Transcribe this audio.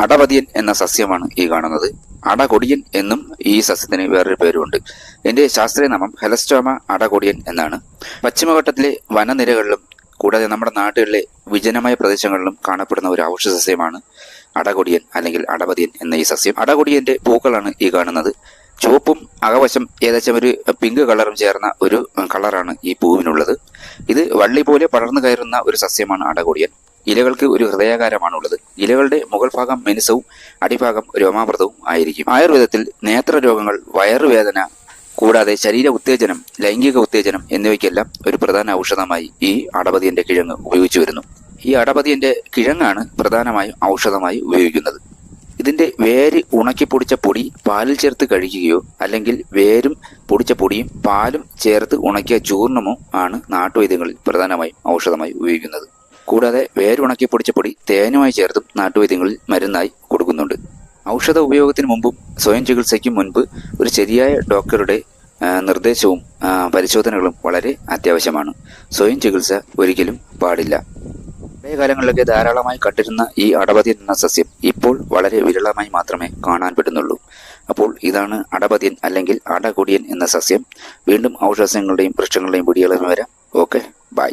അടപതിയൻ എന്ന സസ്യമാണ് ഈ കാണുന്നത്. അടകൊടിയൻ എന്നും ഈ സസ്യത്തിന് വേറൊരു പേരുമുണ്ട്. ഇതിന്റെ ശാസ്ത്രീയ നാമം ഹെലസ്റ്റോമ അടകൊടിയൻ എന്നാണ്. പശ്ചിമഘട്ടത്തിലെ വനനിരകളിലും കൂടാതെ നമ്മുടെ നാടുകളിലെ വിജനമായ പ്രദേശങ്ങളിലും കാണപ്പെടുന്ന ഒരു ഔഷധ സസ്യമാണ് അടകൊടിയൻ അല്ലെങ്കിൽ അടപതിയൻ എന്ന ഈ സസ്യം. അടകൊടിയന്റെ പൂക്കളാണ് ഈ കാണുന്നത്. ചുവപ്പും അകവശം ഏകദേശം ഒരു പിങ്ക് കളറും ചേർന്ന ഒരു കളറാണ് ഈ പൂവിനുള്ളത്. ഇത് വള്ളി പോലെ പടർന്നു കയറുന്ന ഒരു സസ്യമാണ് അടകൊടിയൻ. ഇലകൾക്ക് ഒരു ഹൃദയാകാരമാണുള്ളത്. ഇലകളുടെ മുകൾ ഭാഗം മെനുസവും അടിഭാഗം രോമാമൃതവും ആയിരിക്കും. ആയുർവേദത്തിൽ നേത്ര രോഗങ്ങൾ വയറുവേദന കൂടാതെ ശരീര ഉത്തേജനം ലൈംഗിക ഉത്തേജനം എന്നിവയ്ക്കെല്ലാം ഒരു പ്രധാന ഔഷധമായി ഈ അടപതിയന്റെ കിഴങ്ങ് ഉപയോഗിച്ചു വരുന്നു. ഈ അടപതിയന്റെ കിഴങ്ങാണ് പ്രധാനമായും ഔഷധമായി ഉപയോഗിക്കുന്നത്. ഇതിന്റെ വേര് ഉണക്കി പൊടിച്ച പൊടി പാലിൽ ചേർത്ത് കഴിക്കുകയോ അല്ലെങ്കിൽ വേരും പൊടിച്ച പൊടിയും പാലും ചേർത്ത് ഉണക്കിയ ചൂർണമോ ആണ് നാട്ടുവൈദ്യങ്ങളിൽ പ്രധാനമായും ഔഷധമായി ഉപയോഗിക്കുന്നത്. കൂടാതെ വേരുണക്കി പൊടിച്ച പൊടി തേനുമായി ചേർത്തും നാട്ടുവൈദ്യങ്ങളിൽ മരുന്നായി കൊടുക്കുന്നുണ്ട്. ഔഷധ ഉപയോഗത്തിന് മുമ്പും സ്വയം ചികിത്സയ്ക്കും മുൻപ് ഒരു ശരിയായ ഡോക്ടറുടെ നിർദ്ദേശവും പരിശോധനകളും വളരെ അത്യാവശ്യമാണ്. സ്വയം ചികിത്സ ഒരിക്കലും പാടില്ല. പഴയ കാലങ്ങളിലൊക്കെ ധാരാളമായി കണ്ടിരുന്ന ഈ അടപതിയൻ എന്ന സസ്യം ഇപ്പോൾ വളരെ വിരളമായി മാത്രമേ കാണാൻ പറ്റുന്നുള്ളൂ. അപ്പോൾ ഇതാണ് അടപതിയൻ അല്ലെങ്കിൽ അടകൊടിയൻ എന്ന സസ്യം. വീണ്ടും ഔഷധങ്ങളുടെയും വൃക്ഷങ്ങളുടെയും പിടികളും വരാം. Okay bye.